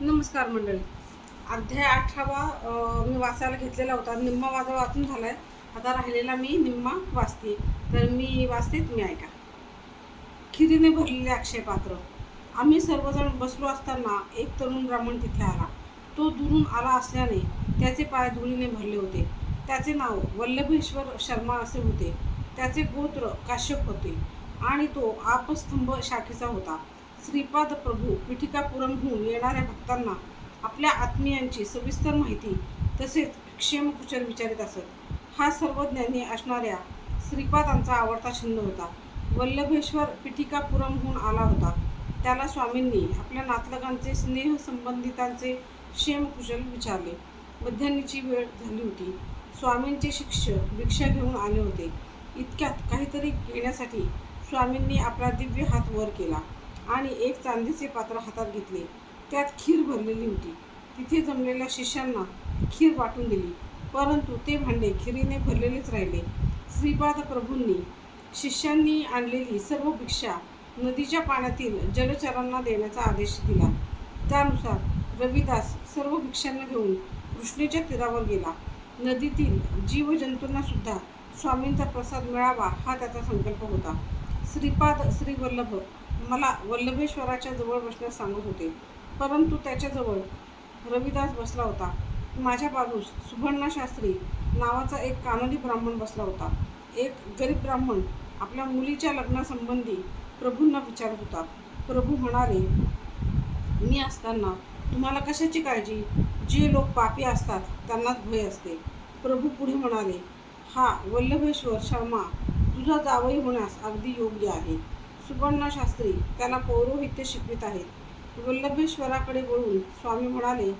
नमस्कार मंडळी. अध्याय अठरावा मी वाचायला घेतलेला होता. निम्मा माझा वाचून झाला आहे आता राहिलेला मी निम्मा वाचते. तर मी वाचते तुम्ही ऐका. खिरीने भरलेले अक्षय पात्र आम्ही सर्वजण बसलो असताना एक तरुण ब्राह्मण तिथे आला. तो दुरून आला असल्याने त्याचे पाय धुळीने भरले होते. त्याचे नाव वल्लभेश्वर शर्मा असे होते. त्याचे गोत्र काश्यप होते आणि तो आपस्तंभ शाखेचा होता. श्रीपाद प्रभू पिठिकापुरमहून येणाऱ्या भक्तांना आपल्या आत्मीयांची सविस्तर माहिती तसेच क्षेमकुशल विचारित असत. हा सर्वज्ञानी असणाऱ्या श्रीपादांचा आवडता छंद होता. वल्लभेश्वर पिठिकापुरमहून आला होता. त्याला स्वामींनी आपल्या नातलगांचे स्नेह संबंधितांचे क्षेमकुशल विचारले. मध्यान्नीची वेळ झाली होती. स्वामींचे शिष्य भिक्षा घेऊन आले होते. इतक्यात काहीतरी घेण्यासाठी स्वामींनी आपला दिव्य हात वर केला. आणि एक चांदीचे पात्र हातात घेतले. त्यात खीर भरलेली होती. तिथे जमलेल्या शिष्यांना खीर वाटून दिली. परंतु ते भांडे खिरीने भरलेलेच राहिले. श्रीपाद प्रभूंनी शिष्यांनी आणलेली सर्व भिक्षा नदीच्या पाण्यातील जलचरांना देण्याचा आदेश दिला. त्यानुसार रविदास सर्व भिक्षांना घेऊन कृष्णेच्या तीरावर गेला. नदीतील जीवजंतूंना सुद्धा स्वामींचा प्रसाद मिळावा हा त्याचा संकल्प होता. श्रीपाद श्रीवल्लभ मला वल्लभेश्वराच्या जवळ बसण्यास सांगत होते. परंतु त्याच्याजवळ रविदास बसला होता. माझ्या बाजूस सुभर्णा शास्त्री नावाचा एक कानडी ब्राह्मण बसला होता. एक गरीब ब्राह्मण आपल्या मुलीच्या लग्नासंबंधी प्रभूंना विचारत होता. प्रभू म्हणाले मी असताना तुम्हाला कशाची काळजी? जे लोक पापी असतात त्यांनाच भय असते. प्रभू पुढे म्हणाले हा वल्लभेश्वर शर्मा तुझा जावई होण्यास अगदी योग्य आहे. सुवर्णा शास्त्री त्याला पौरोहित्य शिकवित आहेत. वल्लभेश्वराकडे वळून स्वामी म्हणाले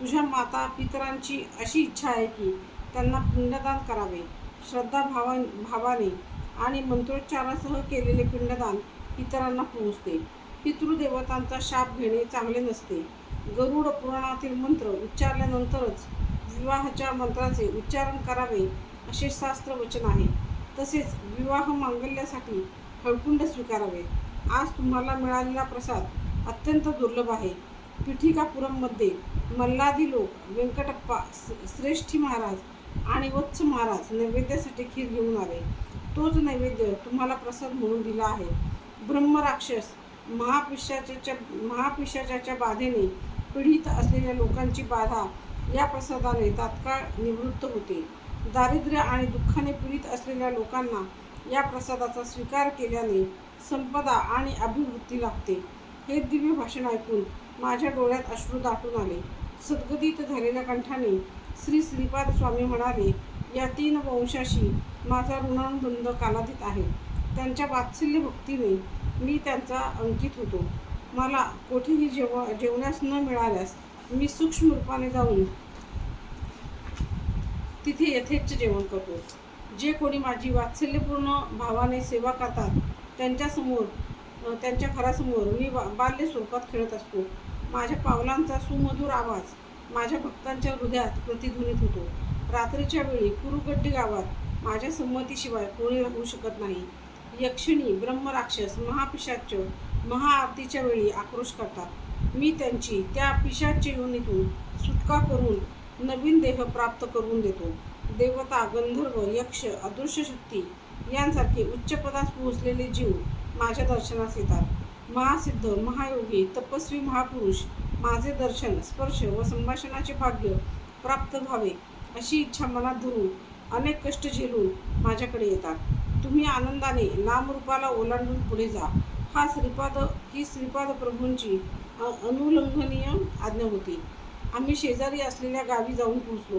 तुझ्या माता पितरांची अशी इच्छा आहे की त्यांना पिंडदान करावे. श्रद्धा भावा भावाने आणि मंत्रोच्चारासह केलेले पिंडदान इतरांना पोहोचते. पितृदेवतांचा शाप घेणे चांगले नसते. गरुड पुराणातील मंत्र उच्चारल्यानंतरच विवाहाच्या मंत्राचे उच्चारण करावे असे शास्त्र वचन आहे. तसेच विवाह मांगल्यासाठी हळकुंड स्वीकारावे. आज तुम्हाला मिळालेला प्रसाद अत्यंत दुर्लभ आहे. पिठिकापुरममध्ये मल्लादी लोक व्यंकटप्पा स- श्रेष्ठी महाराज आणि वत्स महाराज नैवेद्यासाठी खीर घेऊन आले. तोच नैवेद्य तुम्हाला प्रसाद म्हणून दिला आहे. ब्रह्मराक्षस महापिशाच्या महापिशाच्या बाधेने पीडित असलेल्या लोकांची बाधा या प्रसादाने तात्काळ निवृत्त होते. दारिद्र्य आणि दुःखाने पीडित असलेल्या लोकांना या प्रसादाचा स्वीकार केल्याने संपदा आणि अभिवृद्धी लागते हे दिव्य भाषण ऐकून माझ्या डोळ्यात अश्रू दाटून आले. सद्गतीत झालेल्या कंठाने श्री श्रीपाद स्वामी म्हणाले या तीन वंशाशी माझा ऋणानुबंध कालातीत आहे. त्यांच्या वात्सल्य भक्तीने मी त्यांचा अंकित होतो. मला कोठेही जेव जेवण्यास न मिळाल्यास मी सूक्ष्म रूपाने जाऊन तिथे यथेच्छ जेवण करतो. जे कोणी माझी वात्सल्यपूर्ण भावाने सेवा करतात त्यांच्यासमोर त्यांच्या घरासमोर मी बा बाल्य स्वरूपात खेळत असतो. माझ्या पावलांचा सुमधुर आवाज माझ्या भक्तांच्या हृदयात प्रतिध्वनित होतो. रात्रीच्या वेळी कुरुगड्डी गावात माझ्या संमतीशिवाय कोणी राहू शकत नाही. यक्षिणी ब्रह्मराक्षस महापिशाच महाआरतीच्या वेळी आक्रोश करतात. मी त्यांची त्या पिशाच्या योनीतून सुटका करून नवीन देह प्राप्त करून देतो. देवता गंधर्व यक्ष अदृश्य शक्ती यांसारखे उच्च पदास पोहोचलेले जीव माझ्या दर्शनास येतात. महासिद्ध महायोगी तपस्वी महापुरुष माझे दर्शन स्पर्श व संभाषणाचे भाग्य प्राप्त व्हावे अशी इच्छा मनात धरून अनेक कष्ट झेलून माझ्याकडे येतात. तुम्ही आनंदाने नामरूपाला ओलांडून पुढे जा. हा श्रीपाद ही श्रीपाद प्रभूंची अनुलंघनीय आज्ञा होती. आम्ही शेजारी असलेल्या गावी जाऊन पोहोचलो.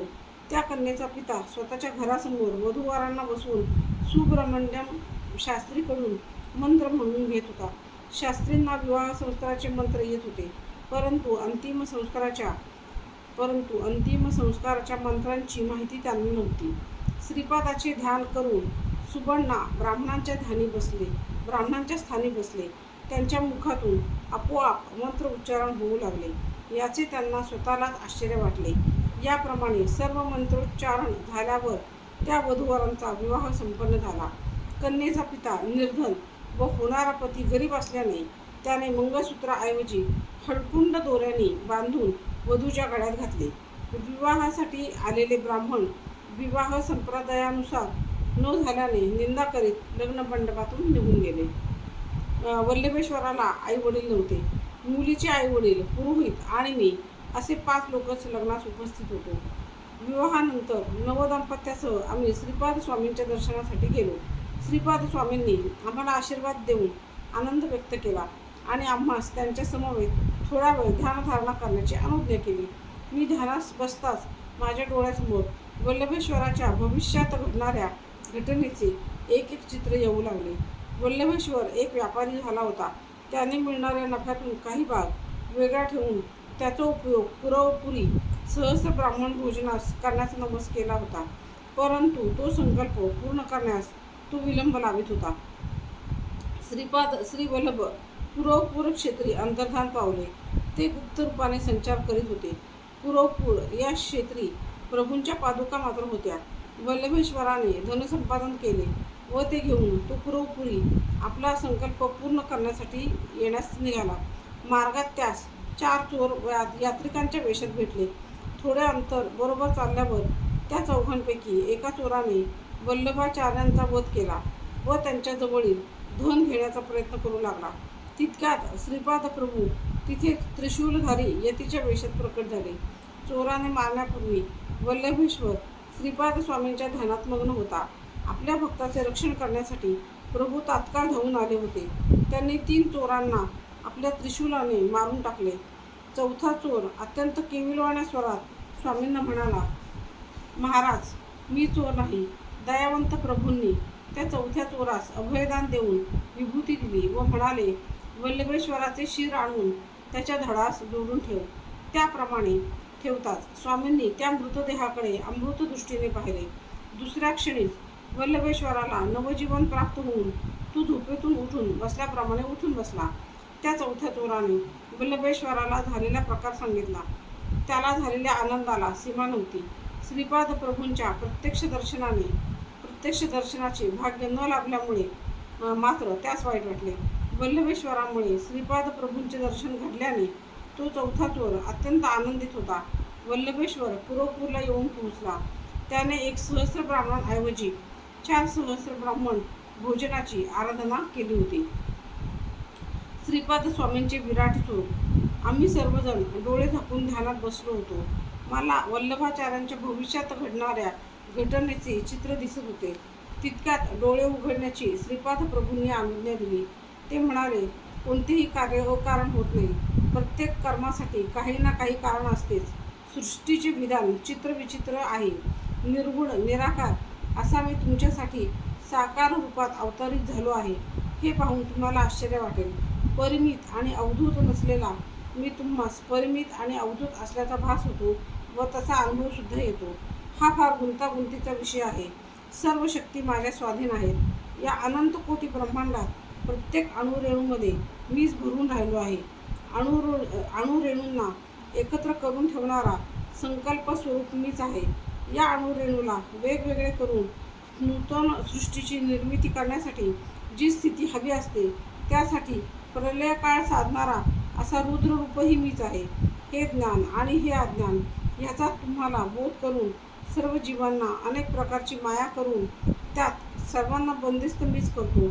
त्या कन्येचा पिता स्वतःच्या घरासमोर वधूवरांना बसवून सुब्रह्मण्यम शास्त्रीकडून मंत्र म्हणून घेत होता. शास्त्रींना विवाह संस्काराचे मंत्र येत होते. परंतु अंतिम संस्काराच्या परंतु अंतिम संस्काराच्या मंत्रांची माहिती त्यांना नव्हती. श्रीपादाचे ध्यान करून सुबण्णा ब्राह्मणांच्या ध्यानी बसले ब्राह्मणांच्या स्थानी बसले. त्यांच्या मुखातून आपोआप मंत्र उच्चारण होऊ लागले. याचे त्यांना स्वतःलाच आश्चर्य वाटले. याप्रमाणे सर्व मंत्रोच्चारण झाल्यावर त्या वधूवरांचा विवाह संपन्न झाला. कन्येचा पिता निर्धन व होणारा पती गरीब असल्याने त्याने मंगळसूत्राऐवजी हडकुंड दोऱ्याने बांधून वधूच्या गळ्यात घातले. विवाहासाठी आलेले ब्राह्मण विवाह संप्रदायानुसार न झाल्याने निंदा करीत लग्न मंडपातून निघून गेले. वल्लभेश्वराला आई वडील नव्हते. मुलीचे आई वडील पुरोहित आणि मी असे पाच लोकच लग्नास उपस्थित होतो. विवाहानंतर नवदाम्पत्यासह आम्ही श्रीपाद स्वामींच्या दर्शनासाठी गेलो. श्रीपाद स्वामींनी आम्हाला आशीर्वाद देऊन आनंद व्यक्त केला आणि आम्हास त्यांच्या समवेत थोडा वेळ ध्यानधारणा करण्याची अनुज्ञा केली. मी ध्यानास बसताच माझ्या डोळ्यासमोर वल्लभेश्वराच्या भविष्यात घडणाऱ्या घटनेचे एक एक चित्र येऊ लागले. वल्लभेश्वर एक व्यापारी झाला होता. त्याने मिळणाऱ्या नफ्यातून काही भाग वेगळा ठेवून त्याचा उपयोग पुरवपुरी सहस्र ब्राह्मण भोजनास करण्याचा नमस केला होता. परंतु तो संकल्प पूर्ण करण्यास तो विलंब लावित होता. श्रीपाद श्रीवल्लभ पुरवपूर क्षेत्री अंतर्धान पावले. ते गुप्त रूपाने संचार करीत होते. पुरवपूर या क्षेत्री प्रभूंच्या पादुका मात्र होत्या. वल्लभेश्वराने धनसंपादन केले व ते घेऊन तो पुरवपुरी आपला संकल्प पूर्ण करण्यासाठी येण्यास निघाला. मार्गात त्यास चार चोर या- यात्रिकांच्या वेशात भेटले. थोडे अंतर बरोबर चालल्यावर त्या चौघांपैकी एका चोराने वल्लभाचार्यांचा वध केला व त्यांच्याजवळील धन घेण्याचा प्रयत्न करू लागला. तितक्यात श्रीपाद प्रभू तिथे त्रिशूलधारी यतीच्या वेशात प्रकट झाले. चोराने मारण्यापूर्वी वल्लभेश्वर श्रीपाद स्वामींच्या ध्यानात मग्न होता. आपल्या भक्ताचे रक्षण करण्यासाठी प्रभू तात्काळ धावून आले होते. त्यांनी तीन चोरांना आपल्या त्रिशूलाने मारून टाकले. चौथा चोर अत्यंत केविलवाण्या स्वरात स्वामींना म्हणाला महाराज मी चोर नाही. दयावंत प्रभूंनी त्या चौथ्या चोरास अभयदान देऊन विभूती दिली व म्हणाले वल्लभेश्वराचे शिर आणून त्याच्या धडास जोडून ठेव. त्याप्रमाणे ठेवताच स्वामींनी त्या मृतदेहाकडे अमृतदृष्टीने पाहिले. दुसऱ्या क्षणीच वल्लभेश्वराला नवजीवन प्राप्त होऊन तो झोपेतून उठून बसल्याप्रमाणे उठून बसला. त्या चौथ्या चोराने बल्लभेश्वराला झालेला प्रकार सांगितला. त्याला झालेल्या आनंदाला सीमा नव्हती. श्रीपाद प्रभूंच्या प्रत्यक्ष दर्शनाने प्रत्यक्ष दर्शनाचे भाग्य न लाभल्यामुळे मात्र त्यास वाईट वाटले. वल्लभेश्वरामुळे श्रीपाद प्रभूंचे दर्शन घडल्याने तो चौथा चोर अत्यंत आनंदित होता. वल्लभेश्वर पुरोपूरला येऊन पोहोचला. त्याने एक सहस्र ब्राह्मणांऐवजी चार सहस्र ब्राह्मण भोजनाची आराधना केली होती. श्रीपाद स्वामींचे विराट स्वरूप. आम्ही सर्वजण डोळे झाकून ध्यानात बसलो होतो. मला वल्लभाचार्यांच्या भविष्यात घडणाऱ्या घटनेचे चित्र दिसत होते. तितक्यात डोळे उघडण्याची श्रीपाद प्रभूंनी आज्ञा दिली. ते म्हणाले कोणतेही कार्य अकारण होत नाही. प्रत्येक कर्मासाठी काही ना काही कारण असतेच. सृष्टीचे विधान चित्रविचित्र आहे. निर्गुण निराकार असा मी तुमच्यासाठी साकार रूपात अवतरित झालो आहे. हे पाहून तुम्हाला आश्चर्य वाटेल. परिमित आणि अवधूत नसलेला मी तुम्हास परिमित आणि अवधूत असल्याचा भास होतो व तसा अनुभवसुद्धा येतो. हा फार गुंतागुंतीचा विषय आहे. सर्व शक्ती माझ्या स्वाधीन आहेत. या अनंत कोटी ब्रह्मांडात प्रत्येक अणुरेणूमध्ये मीच भरून राहिलो आहे. अणुरू अणुरेणूंना एकत्र करून ठेवणारा संकल्प स्वरूप मीच आहे. या अणुरेणूला वेगवेगळे करून नूतन सृष्टीची निर्मिती करण्यासाठी जी स्थिती हवी असते त्यासाठी प्रलयकाळ साधणारा असा रुद्ररूपही मीच आहे. हे ज्ञान आणि हे अज्ञान ह्याचा तुम्हाला बोध करून सर्व जीवांना अनेक प्रकारची माया करून त्यात सर्वांना बंदिस्त मीच करतो.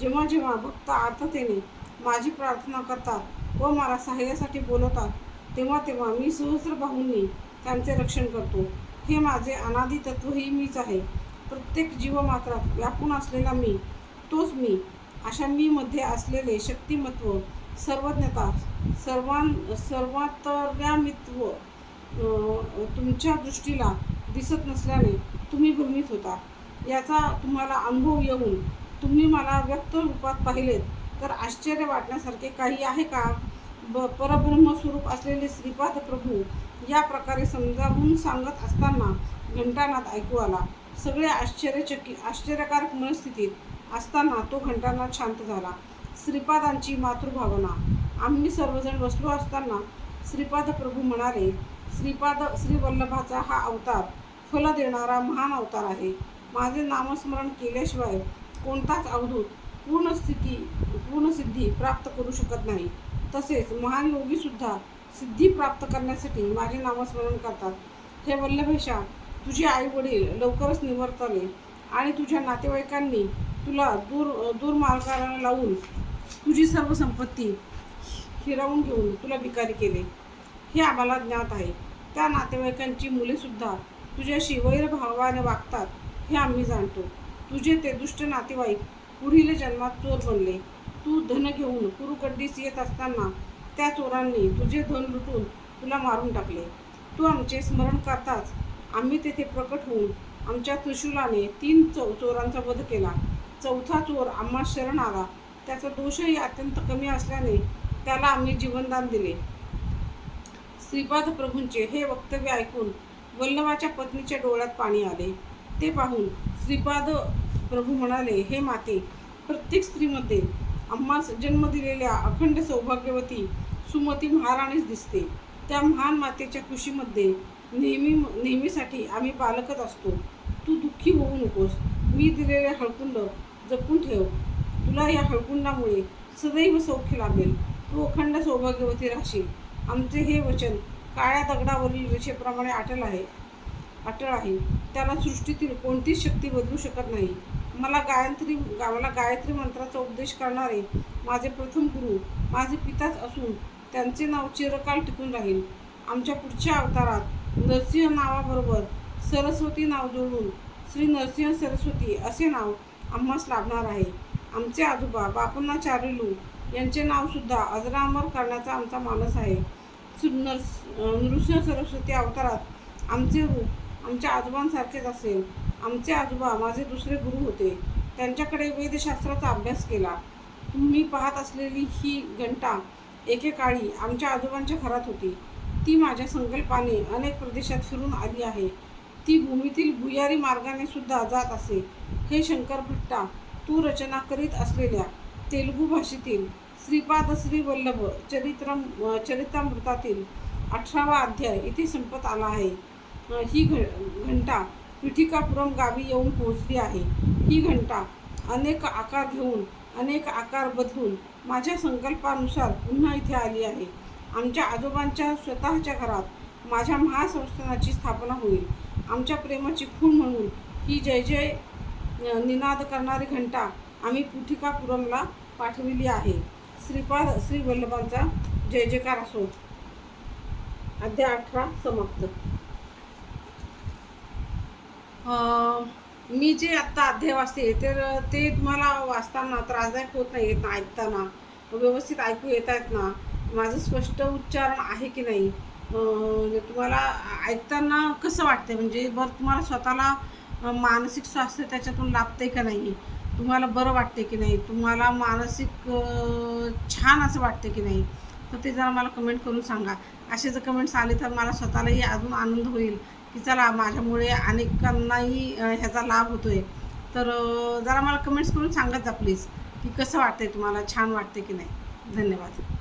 जेव्हा जेव्हा भक्त आर्थतेने माझी प्रार्थना करतात व मला सहाय्यासाठी बोलवतात तेव्हा तेव्हा मी सहस्र बाहूंनी त्यांचे रक्षण करतो. हे माझे अनादी तत्वही मीच आहे. प्रत्येक जीवमात्रात व्यापून असलेला मी तोच मी अशा मी मध्ये असलेले शक्तिमत्व सर्वज्ञता सर्वां सर्वांतर्यामित्व तुमच्या दृष्टीला दिसत नसल्याने तुम्ही भ्रमित होता. याचा तुम्हाला अनुभव येऊन तुम्ही मला व्यक्त रूपात पाहिलेत तर आश्चर्य वाटण्यासारखे काही आहे का? ब परब्रह्मस्वरूप असलेले श्रीपाद प्रभू या प्रकारे समजावून सांगत असताना घंटानाद ऐकू आला. सगळे आश्चर्यचकित आश्चर्यकारक मनस्थितीत असताना तो घंटानाद शांत झाला. श्रीपादांची मातृभावना. आम्ही सर्वजण बसलो असताना श्रीपाद प्रभू म्हणाले श्रीपाद श्रीवल्लभाचा हा अवतार फल देणारा महान अवतार आहे. माझे नामस्मरण केल्याशिवाय कोणताच अवधूत पूर्ण स्थिती पूर्ण सिद्धी प्राप्त करू शकत नाही. तसेच महान योगीसुद्धा सिद्धी प्राप्त करण्यासाठी माझे नामस्मरण करतात. हे वल्लभेशा तुझे आई वडील लवकरच निवर्तले आणि तुझ्या नातेवाईकांनी तुला दूर दूरमार्गाला लावून तुझी सर्व संपत्ती हिरावून घेऊन तुला भिकारी केले. हे आम्हाला ज्ञात आहे. त्या नातेवाईकांची मुलेसुद्धा तुझ्याशी वैरभावाने वागतात हे आम्ही जाणतो. तुझे ते दुष्ट नातेवाईक पुढील जन्मात चोर बनले. तू धन घेऊन कुरुकड्डीस येत असताना त्या चोरांनी तुझे धन लुटून तुला मारून टाकले. तू आमचे स्मरण करताच आम्ही तेथे प्रकट होऊन आमच्या त्रिशूलाने तीन चो चोरांचा वध केला. चौथा चोर आम्हा शरण आला. त्याचा दोषही अत्यंत कमी असल्याने त्याला आम्ही जीवनदान दिले. श्रीपाद प्रभूंचे हे वक्तव्य ऐकून वल्लभाच्या पत्नीच्या डोळ्यात पाणी आले. ते पाहून श्रीपाद प्रभू म्हणाले हे माते प्रत्येक स्त्रीमध्ये आम्हास जन्म दिलेल्या अखंड सौभाग्यवती सुमती महाराणीच दिसते. त्या महान मातेच्या खुशीमध्ये नेहमी नेहमीसाठी आम्ही पालकच असतो. तू दुःखी होऊ नकोस. मी दिलेले हळकुंड जपून ठेव. तुला या हळकुंडामुळे सदैव सौख्य लाभेल. तू अखंड सौभाग्यवती राहशील. आमचे हे वचन काळ्या दगडावरील रेषेप्रमाणे अटल आहे. अटळ आहे. त्याला सृष्टीतील कोणतीच शक्ती बदलू शकत नाही. मला गायत्री गा- मला गायत्री मंत्राचा उपदेश करणारे माझे प्रथम गुरु माझे पिताच असून त्यांचे नाव चिरकाल टिकून राहील. आमच्या पुढच्या अवतारात नरसिंह नावाबरोबर सरस्वती नाव जोडून श्री नरसिंह सरस्वती असे नाव आम्हास लाभणार आहे. आमचे आजोबा बापूंना चारिलू यांचे नावसुद्धा अजरामर करण्याचा आमचा मानस आहे. श्री नृसिंह सरस्वती अवतारात आमचे रूप आमच्या आजोबांसारखेच असेल. आमचे आजोबा माझे दुसरे गुरु होते. त्यांच्याकडे वेदशास्त्राचा अभ्यास केला. तुम्ही पाहत असलेली ही घंटा एकेकाळी आमच्या आजोबांच्या घरात होती. ती माझ्या संकल्पाने अनेक प्रदेशात फिरून आली आहे. ती भूमीतील भुयारी मार्गाने सुद्धा जात असे. हे शंकर भट्टा तू रचना करीत असलेल्या तेलुगू भाषेतील श्रीपाद श्री वल्लभ चरित्र चरितामृतातील अठरावा अध्याय इथे संपत आला आहे. ही घ घंटा पिठिकापुरम गावी येऊन पोहोचली आहे. ही घंटा अनेक आकार घेऊन अनेक आकार बदलून माझ्या संकल्पानुसार पुन्हा इथे आली आहे. आमच्या आजोबांच्या स्वतःच्या घरात माझ्या महासंस्थानाची स्थापना होईल. आमच्या प्रेमाची खूण म्हणून ही जय जय निनाद करणारी घंटा आम्ही पुठिकापुरमला पाठविली आहे. श्रीपाद श्री वल्लभांचा जय जयकार असो. अध्याय अठरा समाप्त. मी जे आत्ता अध्याय वाचते तर ते तुम्हाला वाचताना त्रासदायक होत नाही येत ना ऐकताना. व्यवस्थित ऐकू येत आहेत ना? माझं स्पष्ट उच्चारण आहे की नाही? म्हणजे तुम्हाला ऐकताना कसं वाटतं म्हणजे बरं तुम्हाला स्वतःला मानसिक स्वास्थ्य त्याच्यातून लाभते का नाही तुम्हाला बरं वाटते की नाही? तुम्हाला मानसिक छान असं वाटते की नाही? तर ते जरा मला कमेंट करून सांगा. असे जर कमेंट्स आले तर मला स्वतःलाही अजून आनंद होईल की चला माझ्यामुळे अनेकांनाही ह्याचा लाभ होतो आहे तर जरा मला कमेंट्स करून सांगत जा प्लीज की कसं वाटतंय तुम्हाला? छान वाटते की नाही? धन्यवाद.